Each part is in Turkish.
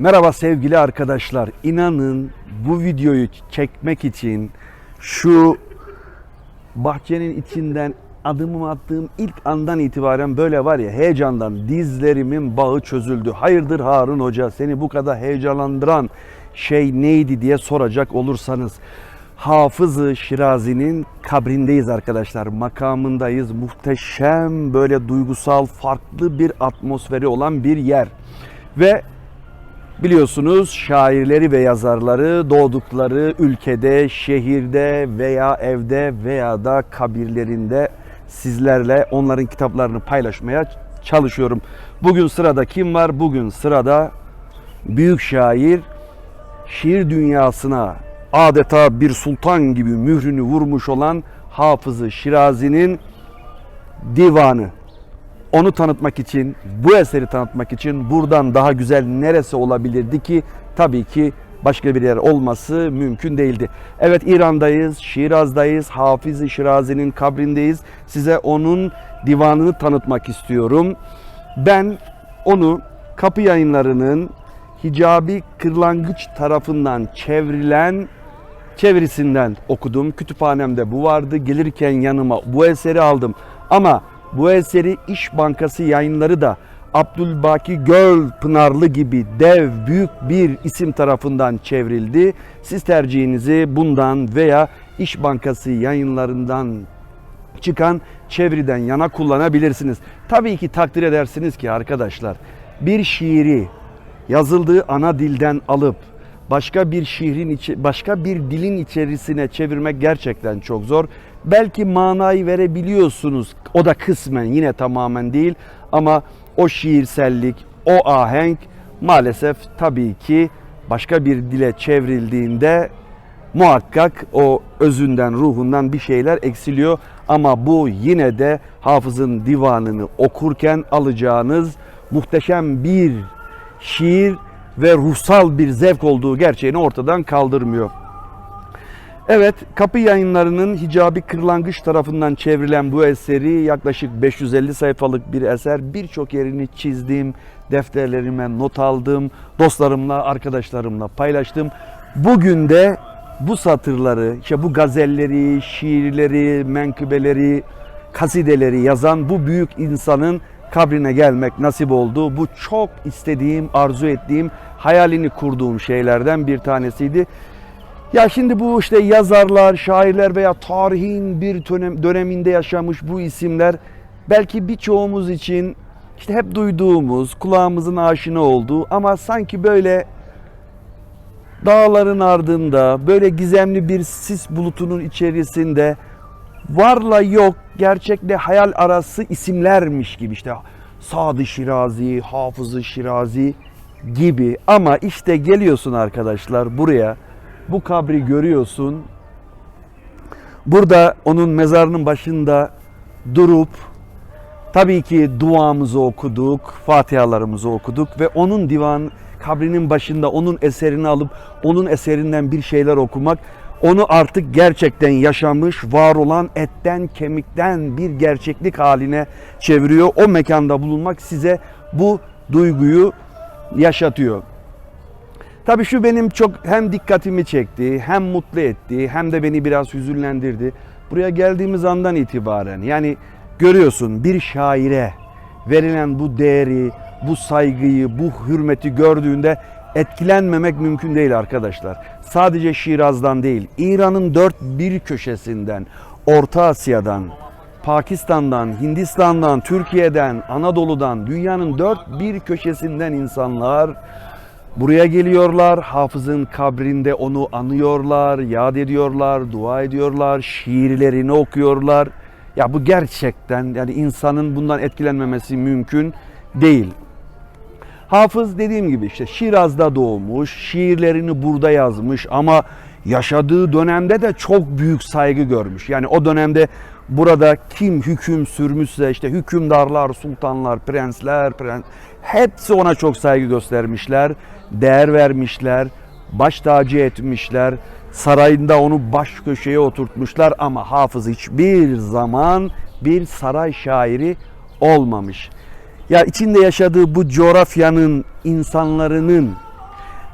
Merhaba sevgili arkadaşlar. İnanın bu videoyu çekmek için şu bahçenin içinden adımımı attığım ilk andan itibaren böyle var ya heyecandan dizlerimin bağı çözüldü. Hayırdır Harun Hoca seni bu kadar heyecanlandıran şey neydi diye soracak olursanız Hafızı Şirazi'nin kabrindeyiz arkadaşlar. Makamındayız. Muhteşem böyle duygusal farklı bir atmosferi olan bir yer. Ve Biliyorsunuz şairleri ve yazarları doğdukları ülkede, şehirde veya evde veya da kabirlerinde sizlerle onların kitaplarını paylaşmaya çalışıyorum. Bugün sırada kim var? Bugün sırada büyük şair şiir dünyasına adeta bir sultan gibi mührünü vurmuş olan Hafızı Şirazi'nin divanı onu tanıtmak için, bu eseri tanıtmak için buradan daha güzel neresi olabilirdi ki? Tabii ki başka bir yer olması mümkün değildi. Evet İran'dayız, Şiraz'dayız, Hafiz-i Şirazi'nin kabrindeyiz. Size onun divanını tanıtmak istiyorum. Ben onu kapı yayınlarının Hicabi Kırlangıç tarafından çevrilen çevirisinden okudum. Kütüphanemde bu vardı. Gelirken yanıma bu eseri aldım. Ama bu eseri İş Bankası yayınları da Abdülbaki Göl Pınarlı gibi dev büyük bir isim tarafından çevrildi. Siz tercihinizi bundan veya İş Bankası yayınlarından çıkan çeviriden yana kullanabilirsiniz. Tabii ki takdir edersiniz ki arkadaşlar bir şiiri yazıldığı ana dilden alıp başka bir şiirin başka bir dilin içerisine çevirmek gerçekten çok zor. Belki manayı verebiliyorsunuz. O da kısmen yine tamamen değil ama o şiirsellik, o ahenk maalesef tabii ki başka bir dile çevrildiğinde muhakkak o özünden, ruhundan bir şeyler eksiliyor. Ama bu yine de hafızın divanını okurken alacağınız muhteşem bir şiir ve ruhsal bir zevk olduğu gerçeğini ortadan kaldırmıyor. Evet, Kapı Yayınları'nın Hicabi Kırlangıç tarafından çevrilen bu eseri yaklaşık 550 sayfalık bir eser. Birçok yerini çizdim, defterlerime not aldım, dostlarımla, arkadaşlarımla paylaştım. Bugün de bu satırları, işte bu gazelleri, şiirleri, menkıbeleri, kasideleri yazan bu büyük insanın kabrine gelmek nasip oldu. Bu çok istediğim, arzu ettiğim, hayalini kurduğum şeylerden bir tanesiydi. Ya şimdi bu işte yazarlar, şairler veya tarihin bir dönem, döneminde yaşamış bu isimler belki birçoğumuz için işte hep duyduğumuz, kulağımızın aşina olduğu ama sanki böyle dağların ardında böyle gizemli bir sis bulutunun içerisinde varla yok, gerçekle hayal arası isimlermiş gibi işte Sadı Şirazi, Hafızı Şirazi gibi. Ama işte geliyorsun arkadaşlar buraya bu kabri görüyorsun. Burada onun mezarının başında durup tabii ki duamızı okuduk, fatihalarımızı okuduk ve onun divan kabrinin başında onun eserini alıp onun eserinden bir şeyler okumak onu artık gerçekten yaşamış, var olan etten kemikten bir gerçeklik haline çeviriyor. O mekanda bulunmak size bu duyguyu yaşatıyor. Tabii şu benim çok hem dikkatimi çekti, hem mutlu etti, hem de beni biraz hüzünlendirdi. Buraya geldiğimiz andan itibaren yani görüyorsun bir şaire verilen bu değeri, bu saygıyı, bu hürmeti gördüğünde etkilenmemek mümkün değil arkadaşlar. Sadece Şiraz'dan değil, İran'ın dört bir köşesinden, Orta Asya'dan, Pakistan'dan, Hindistan'dan, Türkiye'den, Anadolu'dan, dünyanın dört bir köşesinden insanlar buraya geliyorlar. Hafızın kabrinde onu anıyorlar, yad ediyorlar, dua ediyorlar, şiirlerini okuyorlar. Ya bu gerçekten yani insanın bundan etkilenmemesi mümkün değil. Hafız dediğim gibi işte Şiraz'da doğmuş, şiirlerini burada yazmış ama yaşadığı dönemde de çok büyük saygı görmüş. Yani o dönemde burada kim hüküm sürmüşse işte hükümdarlar, sultanlar, prensler, prens hepsi ona çok saygı göstermişler, değer vermişler, baş tacı etmişler. Sarayında onu baş köşeye oturtmuşlar ama Hafız hiçbir zaman bir saray şairi olmamış. Ya içinde yaşadığı bu coğrafyanın insanlarının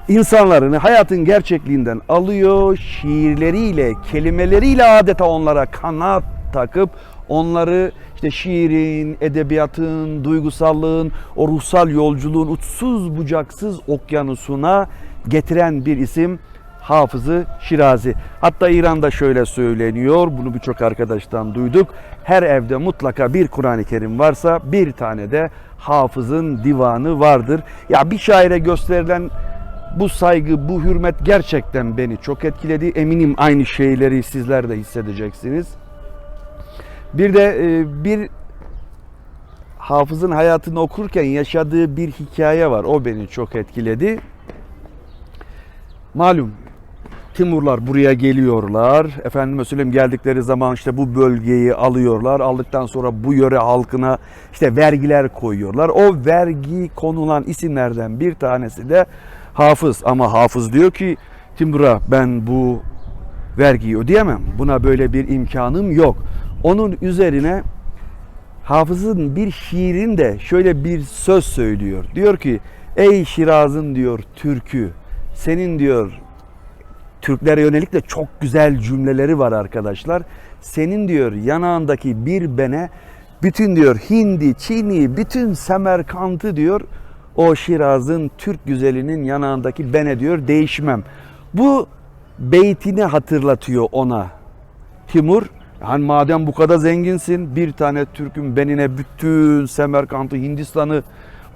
insanlarını hayatın gerçekliğinden alıyor, şiirleriyle, kelimeleriyle adeta onlara kanat takıp onları işte şiirin, edebiyatın, duygusallığın, o ruhsal yolculuğun uçsuz bucaksız okyanusuna getiren bir isim Hafızı Şirazi. Hatta İran'da şöyle söyleniyor, bunu birçok arkadaştan duyduk. Her evde mutlaka bir Kur'an-ı Kerim varsa bir tane de Hafız'ın divanı vardır. Ya bir şaire gösterilen bu saygı, bu hürmet gerçekten beni çok etkiledi. Eminim aynı şeyleri sizler de hissedeceksiniz. Bir de e, bir hafızın hayatını okurken yaşadığı bir hikaye var. O beni çok etkiledi. Malum Timurlar buraya geliyorlar. Efendime söyleyeyim geldikleri zaman işte bu bölgeyi alıyorlar. Aldıktan sonra bu yöre halkına işte vergiler koyuyorlar. O vergi konulan isimlerden bir tanesi de Hafız. Ama Hafız diyor ki Timur'a ben bu vergiyi ödeyemem. Buna böyle bir imkanım yok. Onun üzerine Hafız'ın bir şiirinde şöyle bir söz söylüyor. Diyor ki ey Şiraz'ın diyor türkü senin diyor Türklere yönelik de çok güzel cümleleri var arkadaşlar. Senin diyor yanağındaki bir bene bütün diyor Hindi, Çin'i, bütün Semerkant'ı diyor o Şiraz'ın Türk güzelinin yanağındaki bene diyor değişmem. Bu beytini hatırlatıyor ona Timur. Yani madem bu kadar zenginsin bir tane Türk'ün benine bütün Semerkant'ı Hindistan'ı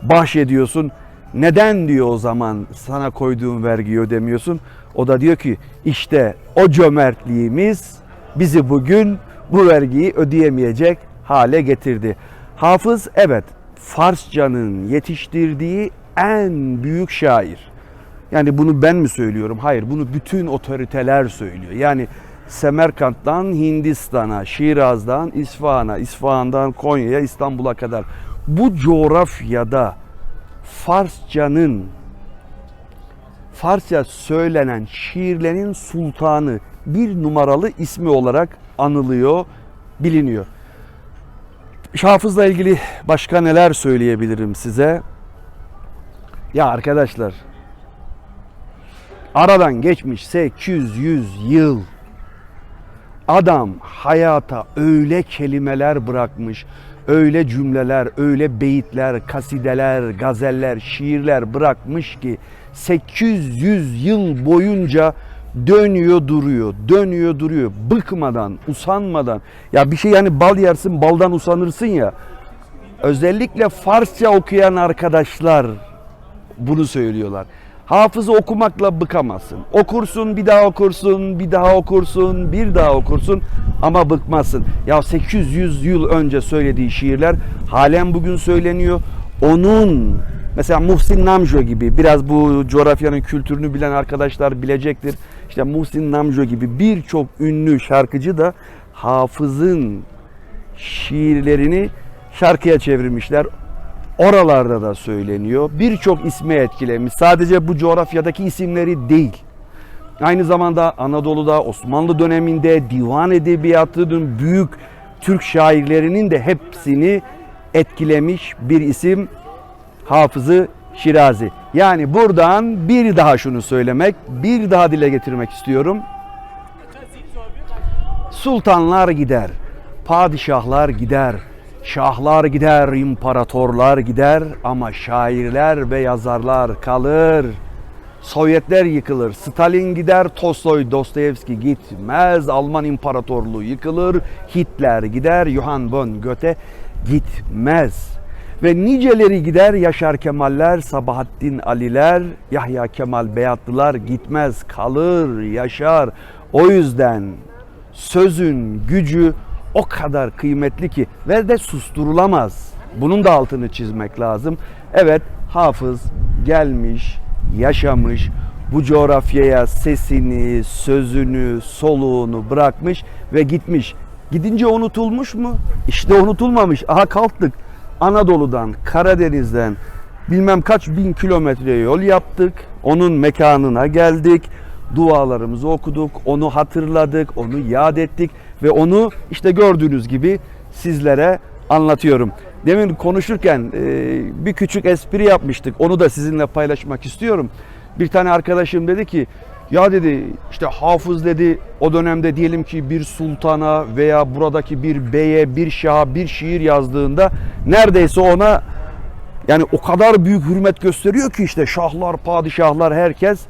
bahşediyorsun. Neden diyor o zaman sana koyduğum vergiyi ödemiyorsun? O da diyor ki işte o cömertliğimiz bizi bugün bu vergiyi ödeyemeyecek hale getirdi. Hafız evet Farsçanın yetiştirdiği en büyük şair. Yani bunu ben mi söylüyorum? Hayır bunu bütün otoriteler söylüyor. Yani Semerkant'tan Hindistan'a, Şiraz'dan İsfahan'a, İsfahan'dan Konya'ya, İstanbul'a kadar bu coğrafyada Farsçanın Farsça söylenen şiirlerin sultanı bir numaralı ismi olarak anılıyor, biliniyor. Hafızla ilgili başka neler söyleyebilirim size? Ya arkadaşlar aradan geçmiş 800 yıl adam hayata öyle kelimeler bırakmış, öyle cümleler, öyle beyitler, kasideler, gazeller, şiirler bırakmış ki 800 yıl boyunca dönüyor duruyor, dönüyor duruyor. Bıkmadan, usanmadan. Ya bir şey yani bal yersin, baldan usanırsın ya. Özellikle Farsça okuyan arkadaşlar bunu söylüyorlar. Hafızı okumakla bıkamazsın. Okursun, bir daha okursun, bir daha okursun, bir daha okursun ama bıkmazsın. Ya 800 yıl önce söylediği şiirler halen bugün söyleniyor. Onun mesela Muhsin Namjo gibi biraz bu coğrafyanın kültürünü bilen arkadaşlar bilecektir. İşte Muhsin Namjo gibi birçok ünlü şarkıcı da hafızın şiirlerini şarkıya çevirmişler. Oralarda da söyleniyor. Birçok ismi etkilemiş. Sadece bu coğrafyadaki isimleri değil. Aynı zamanda Anadolu'da Osmanlı döneminde divan edebiyatının büyük Türk şairlerinin de hepsini etkilemiş bir isim Hafızı Şirazi. Yani buradan bir daha şunu söylemek, bir daha dile getirmek istiyorum. Sultanlar gider, padişahlar gider, şahlar gider, imparatorlar gider ama şairler ve yazarlar kalır. Sovyetler yıkılır, Stalin gider, Tolstoy, Dostoyevski gitmez, Alman İmparatorluğu yıkılır, Hitler gider, Johann von Goethe gitmez. Ve niceleri gider Yaşar Kemaller, Sabahattin Aliler, Yahya Kemal Beyatlılar gitmez, kalır, yaşar. O yüzden sözün gücü o kadar kıymetli ki ve de susturulamaz. Bunun da altını çizmek lazım. Evet hafız gelmiş, yaşamış, bu coğrafyaya sesini, sözünü, soluğunu bırakmış ve gitmiş. Gidince unutulmuş mu? İşte unutulmamış. Aha kalktık. Anadolu'dan, Karadeniz'den bilmem kaç bin kilometre yol yaptık. Onun mekanına geldik. Dualarımızı okuduk, onu hatırladık, onu yad ettik ve onu işte gördüğünüz gibi sizlere anlatıyorum. Demin konuşurken e, bir küçük espri yapmıştık. Onu da sizinle paylaşmak istiyorum. Bir tane arkadaşım dedi ki ya dedi işte hafız dedi o dönemde diyelim ki bir sultana veya buradaki bir beye, bir şaha bir şiir yazdığında neredeyse ona yani o kadar büyük hürmet gösteriyor ki işte şahlar, padişahlar, herkes.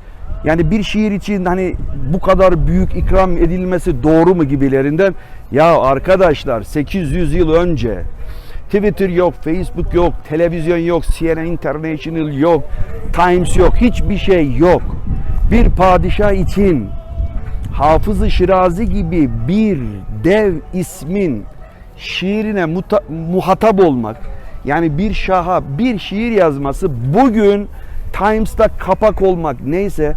Yani bir şiir için hani bu kadar büyük ikram edilmesi doğru mu gibilerinden. Ya arkadaşlar 800 yıl önce Twitter yok, Facebook yok, televizyon yok, CNN International yok, Times yok, hiçbir şey yok. Bir padişah için Hafız-ı Şirazi gibi bir dev ismin şiirine muta- muhatap olmak yani bir şaha bir şiir yazması bugün Times'ta kapak olmak neyse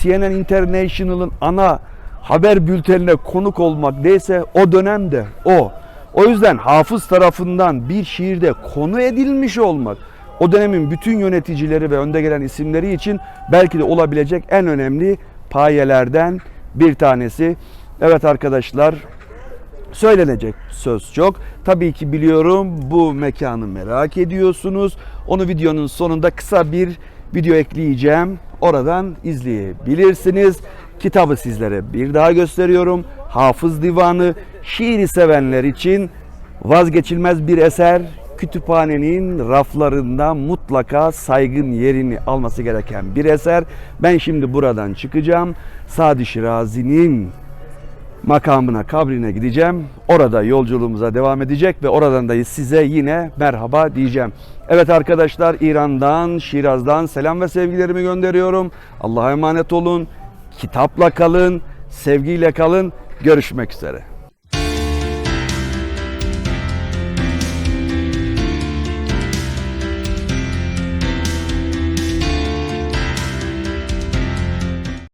CNN International'ın ana haber bültenine konuk olmak neyse o dönemde o. O yüzden hafız tarafından bir şiirde konu edilmiş olmak o dönemin bütün yöneticileri ve önde gelen isimleri için belki de olabilecek en önemli payelerden bir tanesi. Evet arkadaşlar söylenecek söz çok. Tabii ki biliyorum bu mekanı merak ediyorsunuz. Onu videonun sonunda kısa bir video ekleyeceğim. Oradan izleyebilirsiniz. Kitabı sizlere bir daha gösteriyorum. Hafız Divanı şiiri sevenler için vazgeçilmez bir eser. Kütüphanenin raflarında mutlaka saygın yerini alması gereken bir eser. Ben şimdi buradan çıkacağım. Sadi Şirazi'nin makamına, kabrine gideceğim. Orada yolculuğumuza devam edecek ve oradan da size yine merhaba diyeceğim. Evet arkadaşlar İran'dan, Şiraz'dan selam ve sevgilerimi gönderiyorum. Allah'a emanet olun. Kitapla kalın, sevgiyle kalın. Görüşmek üzere.